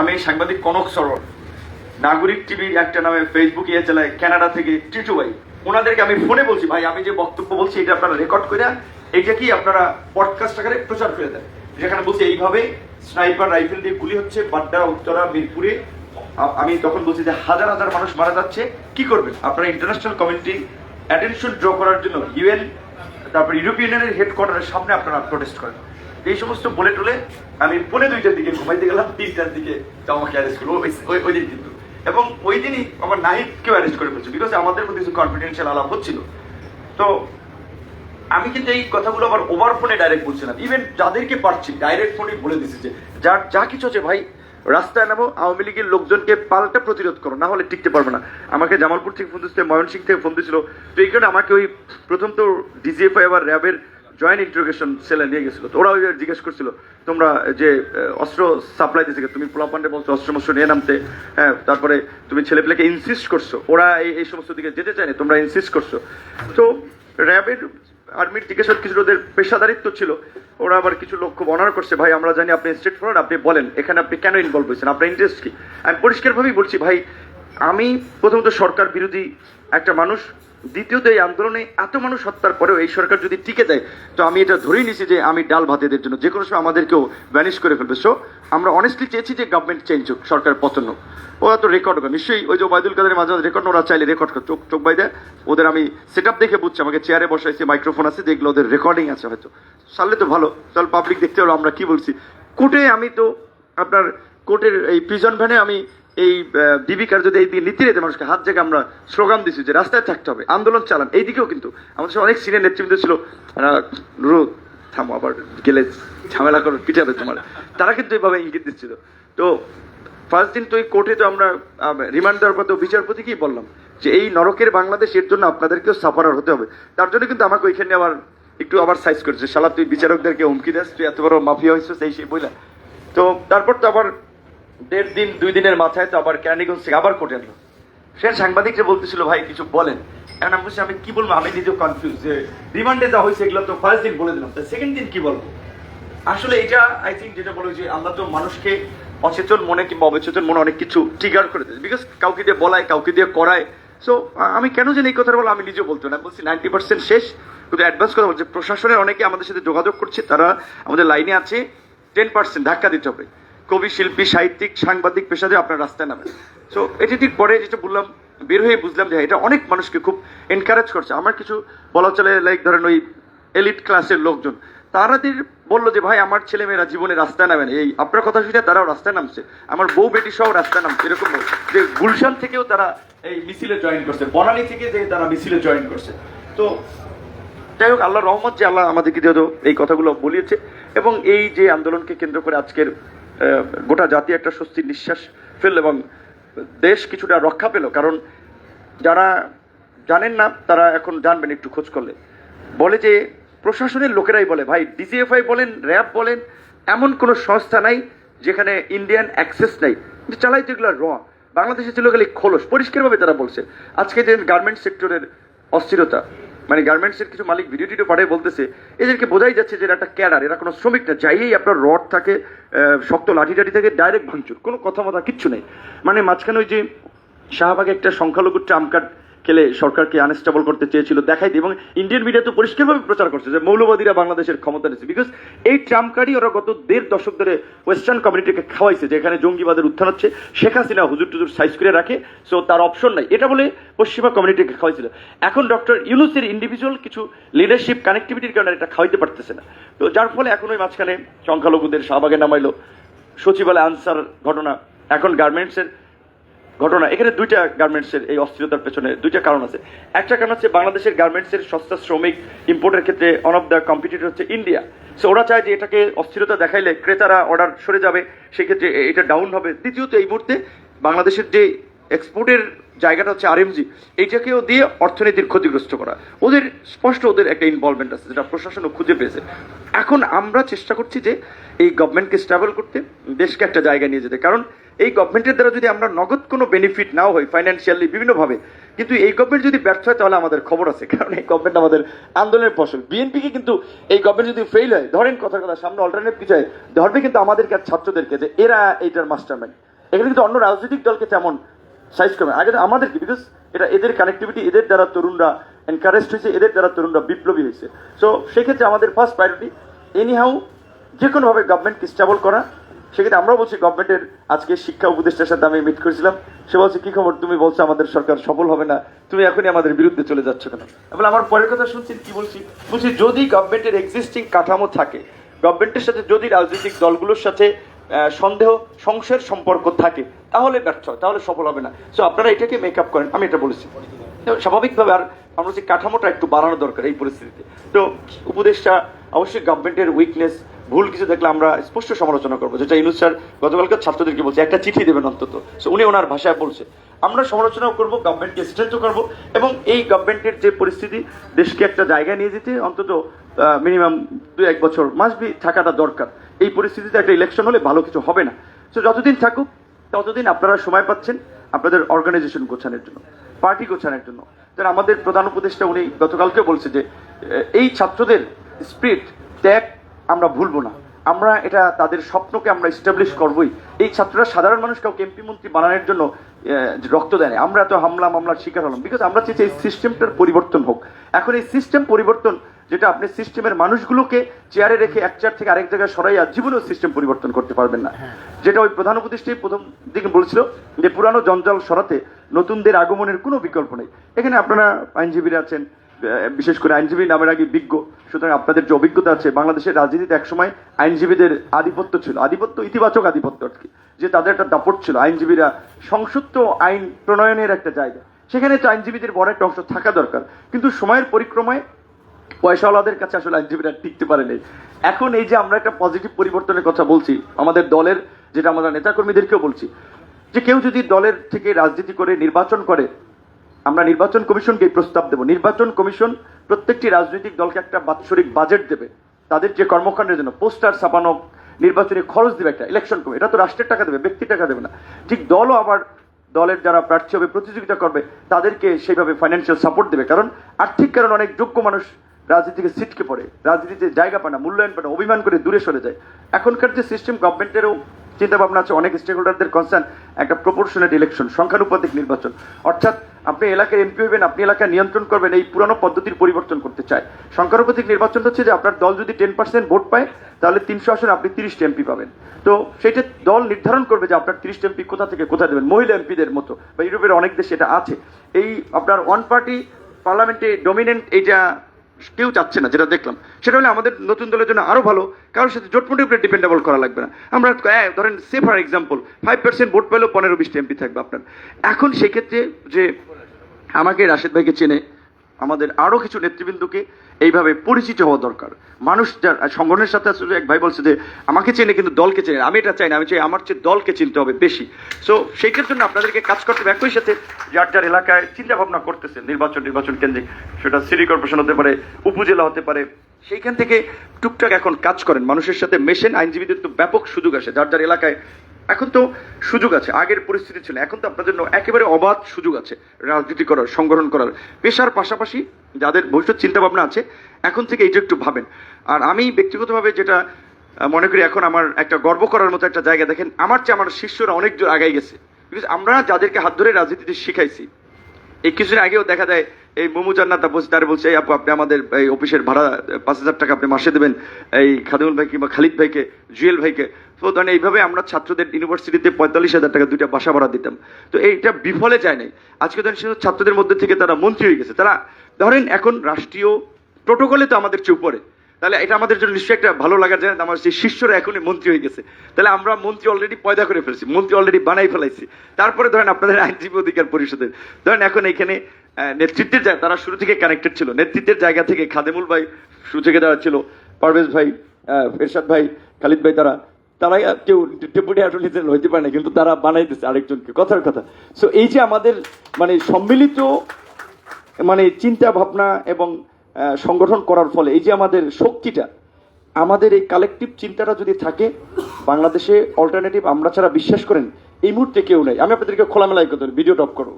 আমি সাংবাদিক কনক সরোয়ার। নাগরিক টিভির একটা নামে ফেসবুক ইয়ে চালায় কানাডা থেকে টিটু ভাই। ওনাদেরকে আমি ফোনে বলছি, ভাই, আমি যে বক্তব্য বলছি, এটা আপনারা রেকর্ড করে এটা কি আপনারা পডকাস্ট আকারে প্রচার করে দেন? যেখানে বলছি, এইভাবে স্নাইপার রাইফেল দিয়ে গুলি হচ্ছে, বাড্ডা, উত্তরা, মিরপুরে। আমি তখন বলছি যে হাজার হাজার মানুষ মারা যাচ্ছে, কি করবেন? আপনারা ইন্টারন্যাশনাল কমিউনিটি অ্যাটেনশন ড্র করার জন্য ইউএন তারপর ইউরোপিয়ান ইউনিয়নের হেডকোয়ার্টারের সামনে আপনারা প্রোটেস্ট করেন। এই সমস্ত বলে টলে আমি পৌনে দুইটার দিকে ঘুমাইতে গেলাম, তিনটার দিকে আমাকে অ্যারেস্ট করল। ওই- ওই দিন কিন্তু। এবং ওই দিনই আমার নাহিদকেও অ্যারেস্ট করে ফেলছে বিকজ আমাদের মধ্যে কিছু কনফিডেন্সিয়াল আলাপ হচ্ছিল। তো আমি কিন্তু এই কথাগুলো আবার ওভার ফোনে ডাইরেক্ট বলছিলাম ইভেন যাদেরকে পারছি ডাইরেক্ট ফোনে বলে দিছি যে যার যা কিছু আছে ভাই, রাস্তায় নামো, আওয়ামী লীগের লোকজনকে পাল্টা প্রতিরোধ করো, না হলে টিকতে পারবে না। আমাকে জামালপুর থেকে ফোন দিচ্ছে ময়মনসিং থেকে ফোন দিয়েছিল। তো এই কারণে আমাকে ওই প্রথম তো ডিজিএফআই আবার র্যাবের জয়েন্ট ইন্টারোগেশন সেলে নিয়ে গেছিল। তো ওরা ওই জিজ্ঞেস করছিল, তোমরা যে অস্ত্র সাপ্লাই দিয়েছে তুমি পোলাপান্ডে বলছো, অস্ত্র মস্ত্র নিয়ে নামতে। হ্যাঁ তারপরে তুমি ছেলেপেলেকে ইনসিস্ট করছ। ওরা এই এই সমস্ত দিকে যেতে চায়নি, তোমরা ইনসিস্ট করছ। তো র্যাবের আর্মির জিজ্ঞাসা কিছু ওদের পেশাদারিত্ব ছিল? ওরা আবার কিছু লোক খুব অনার করছে, ভাই, আমরা জানি আপনি স্টেট ফরওয়ার্ড আপনি বলেন, এখানে আপনি কেন ইনভলভ হয়েছেন? আপনার ইন্টারেস্ট কি? আমি পরিষ্কারভাবেই বলছি, ভাই আমি প্রথমত সরকার বিরোধী একটা মানুষ, দ্বিতীয়ত এই আন্দোলনে এত মানুষ হত্যার পরেও এই সরকার যদি টিকে যায়, তো আমি এটা ধরেই নিছি যে আমি ডাল ভাতেদের জন্য যে কোনো সময় আমাদেরকেও ভ্যানিশ করে ফেলবে। সো আমরা অনেস্টলি চেয়েছি যে গভর্নমেন্ট চেঞ্জ হোক, সরকার পতন হোক। ওরা তো রেকর্ড করে, নিশ্চয়ই ওই যে ওবায়দুল কাদের মাঝে মাঝে রেকর্ড ওরা চাইলে রেকর্ড করে চোখ চোখ বাইদে ওদের আমি সেট আপ দেখে বুঝছি, আমাকে চেয়ারে বসাইছে মাইক্রোফোন আছে যেগুলো ওদের রেকর্ডিং আছে হয়তো। সারলে তো ভালো চল পাবলিক দেখতে হলো আমরা কি বলছি। কোর্টে আমি তো আপনার, কোর্টের এই প্রিজন ভ্যানে আমি এই ডিবিকার যদি এই দিকে নীতি রেতে মানুষকে হাত জায়গায় আমরা স্লোগান দিছি যে রাস্তায় থাকতে হবে, আন্দোলন চালান, এইদিকেও কিন্তু। আমাদের অনেক সিনিয়র নেতৃবৃন্দ ছিল, তারা, রো, থামো, আবার গেলে ঝামেলা করে পিটাবে তোমার। তারা কিন্তু এইভাবে ইঙ্গিত দিচ্ছিল। তো ফার্স্ট দিন তো এই কোর্টে তো আমরা রিমান্ড দেওয়ার পর তো বিচারপতি কি বললাম যে এই নরকের বাংলাদেশ এর জন্য আপনাদেরকেও সাফারার হতে হবে। তার জন্য কিন্তু আমাকে ওইখানে আবার একটু আবার সাইজ করেছে, শালা, তুই বিচারকদেরকে হুমকি দেস, তুই এত বড় মাফিয়া হয়েছিস সেই সেই বইলা। তো তারপর তো আবার দেড় দিন, দুই দিনের মাথায় তো আবার ক্যান্ডিগঞ্জ থেকে আবার কোর্টে আনলো সে সাংবাদিক যে বলতেছিল, ভাই, কিছু বলেন। এখন আমি বলছি, আমি কি বলব? আমি নিজেও কনফিউজ যে রিমান্ডে যা হয়েছে এগুলো তো ফার্স্ট দিন বলে দিলাম সেকেন্ড দিন কি বলব? আসলে এটা আই থিঙ্ক যেটা বলো যে আল্লাহ তো মানুষকে অচেতন মনে কিংবা অবচেতন মনে অনেক কিছু ট্রিগার করে দেয় বিকজ কাউকে দিয়ে বলায়, কাউকে দিয়ে করায়। সো আমি কেন জানি এই কথাটা বলো আমি নিজেও বলতো না। বলছি নাইনটি পার্সেন্ট শেষ। কিন্তু অ্যাডভান্স কথা বলছে, প্রশাসনের অনেকে আমাদের সাথে যোগাযোগ করছে, তারা আমাদের লাইনে আছে। টেন পার্সেন্ট ধাক্কা দিতে হবে। কবি, শিল্পী, সাহিত্যিক, সাংবাদিক পেশাতে আপনার রাস্তায় নামেন। সো এটি ঠিক পরে যেটা বললাম, বের হয়ে বুঝলাম যে এটা অনেক মানুষকে খুব এনকারেজ করছে। আমার কিছু বলা চলে লাইক ধরেন ওই এলিট ক্লাসের লোকজন তারাদের বলল যে, ভাই, আমার ছেলে মেয়েরা জীবনে রাস্তায় নামেন এই আপনার কথা শুনে তারাও রাস্তায় নামছে। আমার বউ বেটি সহ রাস্তায় নামছে, এরকম যে গুলশান থেকেও তারা এই মিছিলে জয়েন করছে, বনানী থেকে যে তারা মিছিলে জয়েন করছে। তো, যাই হোক আল্লাহ রহমত যে আল্লাহ আমাদেরকে যেহেতু এই কথাগুলো বলিয়েছে এবং এই যে আন্দোলনকে কেন্দ্র করে আজকের গোটা জাতি একটা স্বস্তির নিঃশ্বাস ফেলল এবং দেশ কিছুটা রক্ষা পেল। কারণ যারা জানেন না, তারা এখন জানবেন একটু খোঁজ করলে। বলে যে প্রশাসনের লোকেরাই বলে, ভাই ডিজিএফআই বলেন, র্যাব বলেন, এমন কোনো সংস্থা নাই যেখানে ইন্ডিয়ান অ্যাক্সেস নাই। চালাই যেগুলো র। বাংলাদেশে ছিল গেলে খোলস। পরিষ্কারভাবে তারা বলছে, আজকে যে গার্মেন্ট সেক্টরের অস্থিরতা মানে গার্মেন্টসের কিছু মালিক ভিডিও টিডিও পাঠিয়ে বলতেছে, এদেরকে বোঝাই যাচ্ছে যে একটা ক্যাডার, এরা কোনো শ্রমিক না, যাইয়েই আপনার রড থাকে শক্ত লাঠি টাঠি থাকে ডাইরেক্ট ভাঙচুর, কোনো কথা মতো কিচ্ছু নেই। মানে মাঝখানে ওই যে শাহবাগে একটা সংখ্যালঘু ট্রাম্প কার্ড খেলে সরকারকে আনস্টেবল করতে চেয়েছিল, দেখাই দিয়ে, এবং ইন্ডিয়ান মিডিয়া তো পরিষ্কারভাবে প্রচার করছে যে মৌলবাদীরা বাংলাদেশের ক্ষমতা নিচ্ছে বিকজ এই ট্রাম্প কার্ডই ওরা গত দেড় দশক ধরে ওয়েস্টার্ন কমিউনিটিকে খাওয়াইছে যে এখানে জঙ্গিবাদের উত্থান হচ্ছে, শেখ হাসিনা হুজুর টুজুর সাইজ করে রাখে সো তার অপশন নাই। এটা বলে পশ্চিমা কমিউনিটিকে খাওয়াইছিল। এখন ডক্টর ইউনুসের ইন্ডিভিজুয়াল কিছু লিডারশিপ কানেক্টিভিটির কারণে এটা খাওয়াইতে পারতেছে না। তো যার ফলে এখন ওই মাঝখানে সংখ্যালঘুদের শাহবাগে নামাইলো, সচিবালয় আনসার ঘটনা, এখন গার্মেন্টসের ঘটনা। এখানে দুইটা গার্মেন্টসের এই অস্থিরতার পেছনে দুইটা কারণ আছে। একটা কারণ হচ্ছে বাংলাদেশের গার্মেন্টসের সস্তা শ্রমিক ইম্পোর্টের ক্ষেত্রে ওয়ান অফ দ্য কম্পিটিটর হচ্ছে ইন্ডিয়া সো ওরা চায় যে এটাকে অস্থিরতা দেখাইলে ক্রেতারা অর্ডার সরে যাবে, সেক্ষেত্রে এটা ডাউন হবে। দ্বিতীয়ত, এই মুহূর্তে বাংলাদেশের যে এক্সপোর্টের জায়গাটা হচ্ছে আরএমজি এইটাকেও দিয়ে অর্থনীতির ক্ষতিগ্রস্ত করা। ওদের স্পষ্ট ওদের একটা ইনভলভমেন্ট আছে, যেটা প্রশাসনও খুঁজে পেয়েছে। এখন আমরা চেষ্টা করছি যে এই গভর্নমেন্টকে স্ট্রাভেল করতে, দেশকে একটা জায়গায় নিয়ে যেতে। কারণ এই গভর্নমেন্টের দ্বারা যদি আমরা নগদ কোনো বেনিফিট নাও হয় ফাইন্যান্সিয়ালি বিভিন্নভাবে, কিন্তু এই গভর্নমেন্ট যদি ব্যর্থ হয়, তাহলে আমাদের খবর আছে, কারণ এই গভর্নমেন্ট আমাদের আন্দোলনের ফসল। বিএনপিকে কিন্তু এই গভর্নমেন্ট যদি ফেল হয়, ধরেন কথার কথা, সামনে অল্টারনেট কিছু হয়, ধরবে কিন্তু আমাদেরকে আর ছাত্রদেরকে যে এরা এইটার মাস্টার মাইন্ড এখানে কিন্তু অন্য রাজনৈতিক দলকে তেমন সাইজ করবে আগে আমাদেরকে বিকজ এটা এদের কানেক্টিভিটি এদের দ্বারা তরুণরা এনকারেজ হয়েছে, এদের দ্বারা তরুণরা বিপ্লবী হয়েছে। সো সেক্ষেত্রে আমাদের ফার্স্ট প্রায়োরিটি এনিহাউ যে কোনোভাবে গভর্নমেন্টকে স্টেবল করা। সেক্ষেত্রে আমরাও বলছি গভর্নমেন্টের আজকে শিক্ষা উপদেষ্টার সাথে আমি মিট করেছিলাম। সে বলছে, কি খবর? তুমি বলছো আমাদের সরকার সফল হবে না। তুমি এখনই আমাদের বিরুদ্ধে চলে যাচ্ছ কেন? বলে আমার পরের কথা শুনছেন কি বলছি? বলছি, যদি গভর্নমেন্টের এক্সিস্টিং কাঠামো থাকে গভর্নমেন্টের সাথে যদি রাজনৈতিক দলগুলোর সাথে সন্দেহ, সংশয়ের সম্পর্ক থাকে, তাহলে ব্যর্থ তাহলে সফল হবে না। সো আপনারা এটাকে মেক আপ করেন, আমি এটা বলেছি। স্বাভাবিকভাবে আর আমরা যে কাঠামোটা একটু বাড়ানো দরকার এই পরিস্থিতিতে। তো উপদেশটা অবশ্যই গভর্নমেন্টের উইকনেস ভুল কিছু দেখলে আমরা স্পষ্ট সমালোচনা করব। যেটা ইনুস স্যার গতকালকে ছাত্রদেরকে বলছে, একটা চিঠি দেবেন অন্তত। সো উনি ওনার ভাষায় বলছে, আমরা সমালোচনা করব গভর্নমেন্টকে স্ট্রেন্থ করব এবং এই গভর্নমেন্টের যে পরিস্থিতি, দেশকে একটা জায়গায় নিয়ে যেতে অন্তত মিনিমাম দু এক বছর মাস বি থাকাটা দরকার। এই পরিস্থিতিতে একটা ইলেকশন হলে ভালো কিছু হবে না। সো যতদিন থাকুক, ততদিন আপনারা সময় পাচ্ছেন আপনাদের অর্গানাইজেশন গোছানোর জন্য পার্টি গোছানোর জন্য। যেন আমাদের প্রধান উপদেষ্টা উনি গতকালকে বলছে যে, এই ছাত্রদের স্পিরিট ত্যাগ আমরা ভুলবো না। আমরা এটা তাদের স্বপ্নকে আমরা এস্টাবলিশ করবই। এই ছাত্ররা সাধারণ মানুষ কাউকে এমপি মন্ত্রী বানানোর জন্য রক্ত দেয় না। আমরা তো হামলা মামলার শিকার হলাম। বিকজ আমরা চাইছি এই সিস্টেমটার পরিবর্তন হোক। এখন এই সিস্টেম পরিবর্তন যেটা আপনি সিস্টেমের মানুষগুলোকে চেয়ারে রেখে এক চেয়ার থেকে আরেক জায়গায় সরাইয়া জীবনেও সিস্টেম পরিবর্তন করতে পারবেন না। যেটা ওই প্রধান উপদেষ্টাই প্রথম দিকে বলছিল যে পুরানো জঞ্জাল সরাতে নতুনদের আগমনের কোনো বিকল্প নেই। এখানে আপনারা আইনজীবীরা আছেন বিশেষ করে আইনজীবী নামের আগে বিজ্ঞ। সুতরাং আপনাদের যে অভিজ্ঞতা আছে, বাংলাদেশের রাজনীতিতে একসময় আইনজীবীদের আধিপত্য ছিল। আধিপত্য ইতিবাচক আধিপত্য আর কি। যে তাদের একটা দাপট ছিল। আইনজীবীরা সংসুপ্ত আইন প্রণয়নের একটা জায়গা। সেখানে তো আইনজীবীদের বড় একটা অংশ থাকা দরকার। কিন্তু সময়ের পরিক্রমায় পয়সাওয়ালাদের কাছে আসলে আইনজীবীরা টিকতে পারেনি এখন এই যে আমরা একটা পজিটিভ পরিবর্তনের কথা বলছি, আমাদের দলের যেটা আমরা নেতাকর্মীদেরকেও বলছি, যে কেউ যদি দলের থেকে রাজনীতি করে নির্বাচন করে আমরা নির্বাচন কমিশনকে প্রস্তাব দেব। নির্বাচন কমিশন প্রত্যেকটি রাজনৈতিক দলকে একটা বাৎসরিক বাজেট দেবে। তাদের যে কর্মকাণ্ডের জন্য পোস্টার ছাপানো, নির্বাচনী খরচ দেবে, একটা ইলেকশন কমিটি এটা তো রাষ্ট্রের টাকা দেবে, ব্যক্তির টাকা দেবে না। ঠিক দলও আবার দলের যারা প্রার্থী হবে, প্রতিযোগিতা করবে, তাদেরকে সেইভাবে ফাইন্যান্সিয়াল সাপোর্ট দেবে। কারণ আর্থিক কারণ অনেক যোগ্য মানুষ রাজনীতি থেকে সিটকে পড়ে। রাজনীতিতে জায়গা পায় না, মূল্যায়ন পায় না, অভিমান করে দূরে সরে যায়। এখনকার যে সিস্টেম গভর্নমেন্টেরও চিন্তা ভাবনা আছে, অনেক স্টেক হোল্ডারদের কনসার্ন একটা প্রপোর্শনেট ইলেকশন সংখ্যানুপাতিক নির্বাচন। অর্থাৎ আপনি এলাকার এমপি হবেন আপনি এলাকা নিয়ন্ত্রণ করবেন, এই পুরানো পদ্ধতির পরিবর্তন করতে চায়। সংখ্যানুপাতিক নির্বাচন হচ্ছে যে আপনার দল যদি টেন পার্সেন্ট ভোট পায়, তাহলে তিনশো আসনে আপনি তিরিশটা এমপি পাবেন। তো সেটা দল নির্ধারণ করবে যে আপনার তিরিশটা এমপি কোথা থেকে কোথায় দেবেন, মহিলা এমপিদের মতো, বা ইউরোপের অনেক দেশে এটা আছে। এই আপনার ওয়ান পার্টি পার্লামেন্টে ডমিনেন্ট এইটা কেউ চাচ্ছে না, যেটা দেখলাম। সেটা হলে আমাদের নতুন দলের জন্য আরও ভালো, কারোর সাথে জোটমুটির উপরে ডিপেন্ডেবল করা লাগবে না। আমরা ধরেন সে for example five percent vote পেলেও পনেরো বিশটি এমপি থাকবে আপনার। এখন সেক্ষেত্রে যে আমাকে রাশেদ ভাইকে চেনে, আমাদের আরও কিছু নেতৃবৃন্দকে এইভাবে পরিচিত হওয়া দরকার। মানুষ যার সংগঠনের সাথে আসলে এক ভাই বলছে যে, আমাকে চেনে কিন্তু দলকে চেনে আমি এটা চাই না, আমি চাই আমার চেয়ে দলকে চিনতে হবে বেশি। সো সেইটার জন্য আপনাদেরকে কাজ করতে হবে একই সাথে যার যার এলাকায় চিন্তা ভাবনা করতেছে, নির্বাচন নির্বাচন কেন্দ্রিক সেটা সিটি কর্পোরেশন হতে পারে, উপজেলা হতে পারে। সেইখান থেকে টুকটাক এখন কাজ করেন। মানুষের সাথে মেশেন, আইনজীবীদের তো ব্যাপক সুযোগ আসে যার যার এলাকায়। এখন তো সুযোগ আছে, আগের পরিস্থিতি ছিল, এখন তো আপনার জন্য একেবারে অবাধ সুযোগ আছে রাজনীতি করার, সংগঠন করার। পেশার পাশাপাশি যাদের ভবিষ্যৎ চিন্তা ভাবনা আছে, এখন থেকে এইটা একটু ভাবেন। আর আমি ব্যক্তিগতভাবে যেটা মনে করি এখন আমার একটা গর্ব করার মতো একটা জায়গা দেখেন, আমার চেয়ে আমার শিষ্যরা অনেক দূর আগাই গেছে। বিকজ আমরা যাদেরকে হাত ধরে রাজনীতিতে শিখাইছি, এই কিছুদিন আগেও দেখা যায়, এই মোমু জান্নাত বলছে তার বলছে, এই আপু, আপনি আমাদের, এই অফিসের ভাড়া পাঁচ হাজার টাকা আপনি মাসে দেবেন, এই খাদিমুল ভাই কিংবা খালিদ ভাইকে, জুয়েল ভাইকে। তো ধরেন এইভাবে আমরা ছাত্রদের ইউনিভার্সিটিতে পঁয়তাল্লিশ হাজার টাকা দুইটা বাসা ভাড়া দিতাম। তো এইটা বিফলে যায় নাই। আজকে ধরেন সে ছাত্রদের মধ্যে থেকে তারা মন্ত্রী হয়ে গেছে। তারা ধরেন এখন রাষ্ট্রীয় প্রোটোকলে তো আমাদের চেয়ে উপরে। তাহলে এটা আমাদের জন্য নিশ্চয়ই একটা ভালো লাগার জায়গা আমার সেই শিষ্যরা এখনই মন্ত্রী হয়ে গেছে। তাহলে আমরা মন্ত্রী অলরেডি পয়দা করে ফেলছি মন্ত্রী অলরেডি বানাই ফেলাইছি। তারপরে ধরেন আপনাদের আইনজীবী অধিকার পরিষদের। ধরেন এখন এখানে নেতৃত্বের জায়গা তারা শুরু থেকে কানেক্টেড ছিল। নেতৃত্বের জায়গা থেকে খাদেমুল ভাই শুরু থেকে যারা ছিল পারভেজ ভাই আহ, এরশাদ ভাই খালিদ ভাই তারা তারা কেউ ডেপুটি অ্যাটর্নি জেনারেল হইতে পারে না কিন্তু তারা বানাই দিচ্ছে আরেকজনকে কথার কথা। সো এই যে আমাদের মানে সম্মিলিত মানে চিন্তা ভাবনা এবং সংগঠন করার ফলে এই যে আমাদের শক্তিটা, আমাদের এই কালেকটিভ চিন্তাটা যদি থাকে, বাংলাদেশে অল্টারনেটিভ আমরা ছাড়া বিশ্বাস করেন, এই মুহূর্তে কেউ নেই। আমি আপনাদেরকে খোলামেলায় করতে ভিডিও টপ করো